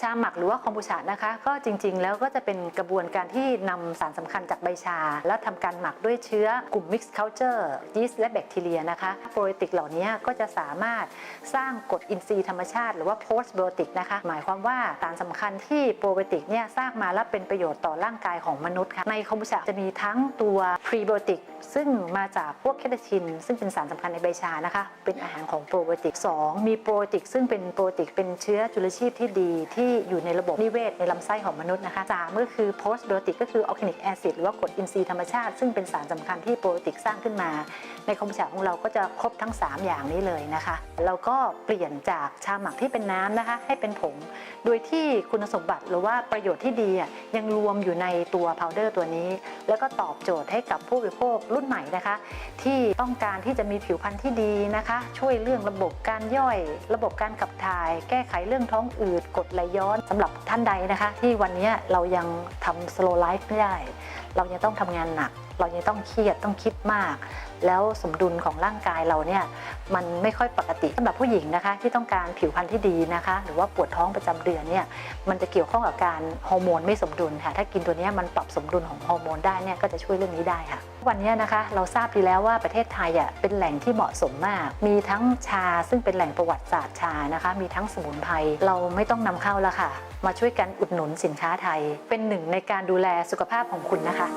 ชาหมักหรือว่าคอมบูชานะคะ ก็จริงๆ แล้วก็จะเป็นกระบวนการที่นำสารสำคัญจากใบชา แล้วทำการหมักด้วยเชื้อกลุ่ม Mixed Culture ยีสต์และแบคทีเรียนะคะโปรไบโอติกเหล่านี้ก็จะสามารถสร้างกรดอินทรีย์ธรรมชาติ หรือว่า postbiotic นะคะ หมายความว่าสารสำคัญที่โปรไบโอติกเนี่ยสร้างมาแล้วเป็นประโยชน์ต่อร่างกายของมนุษย์ค่ะในคอมบูชาจะมีทั้งตัวพรีไบโอติกซึ่งมาจากพวกแคเทชิน ซึ่งเป็นสารสำคัญในใบชานะคะ เป็นอาหารของโปรไบโอติกสองมีโปรไบโอติกซึ่งเป็นโปรไบโอติกเป็นเชื้อจุลชีพที่ดีที่อยู่ในระบบนิเวศในลำไส้ของมนุษย์นะคะสามก็คือโพสต์ไบโอติกก็คือออร์แกนิกแอซิดหรือว่ากรดอินทรีย์ธรรมชาติ ซึ่งเป็นสารสำคัญที่โปรติกสร้างขึ้นมา ในคอมบูชาของเราก็จะครบทั้ง 3 อย่างนี้เลยนะคะแล้วก็เปลี่ยนจากชาหมักที่เป็นน้ำนะคะ ให้เป็นผง โดยที่คุณสมบัติหรือว่าประโยชน์ที่ดียังรวมอยู่ในตัวพาวเดอร์ตัวนี้ แล้วก็ตอบโจทย์ให้กับผู้บริโภครุ่นใหม่นะคะ ที่ต้องการที่จะมีผิวพรรณที่ดีนะคะ ช่วยเรื่องระบบการย่อย ระบบการขับถ่าย แก้ไขเรื่องท้องอืดกดไหลย้อนสำหรับท่านใดนะคะ ที่วันนี้เรายังทำ slow life ไม่ได้ เรายังต้องทำงานหนัก เรายังต้องเครียดต้องคิดมาก แล้วสมดุลของร่างกายเราเนี่ยมันไม่ค่อยปกติสำหรับผู้หญิงนะคะ ที่ต้องการผิวพรรณที่ดีนะคะ หรือว่าปวดท้องประจำเดือนเนี่ยมันจะเกี่ยวข้องกับการฮอร์โมนไม่สมดุลค่ะถ้ากินตัวนี้มันปรับสมดุลของฮอร์โมนได้เนี่ยก็จะช่วยเรื่องนี้ได้ค่ะวันนี้นะคะเราทราบดีแล้วว่าประเทศไทยอะเป็นแหล่งที่เหมาะสมมาก มีทั้งชาซึ่งเป็นแหล่งประวัติศาสตร์ชานะคะ มีทั้งสมุนไพรเราไม่ต้องนำเข้าแล้วค่ะ มาช่วยกันอุดหนุนสินค้าไทย เป็นหนึ่งในการดูแลสุขภาพของคุณนะคะ